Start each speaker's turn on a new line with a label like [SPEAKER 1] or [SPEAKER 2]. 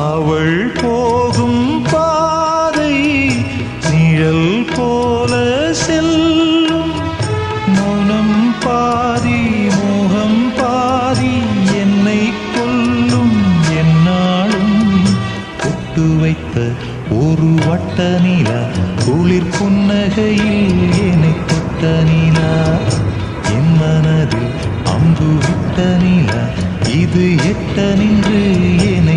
[SPEAKER 1] அவள் போகும் பாதை நிழல் போல செல்லும். மனம் பாதி மோகம் பாதி என்னை கொல்லும். என்னாலும் ஒட்டு வைத்த ஒரு வட்ட நிலா குளிர் புன்னகையில் என்னை தொட்ட நிலா. என் மனதில் அம்பு விட்ட நிலா இது எட்ட நின்று என்னை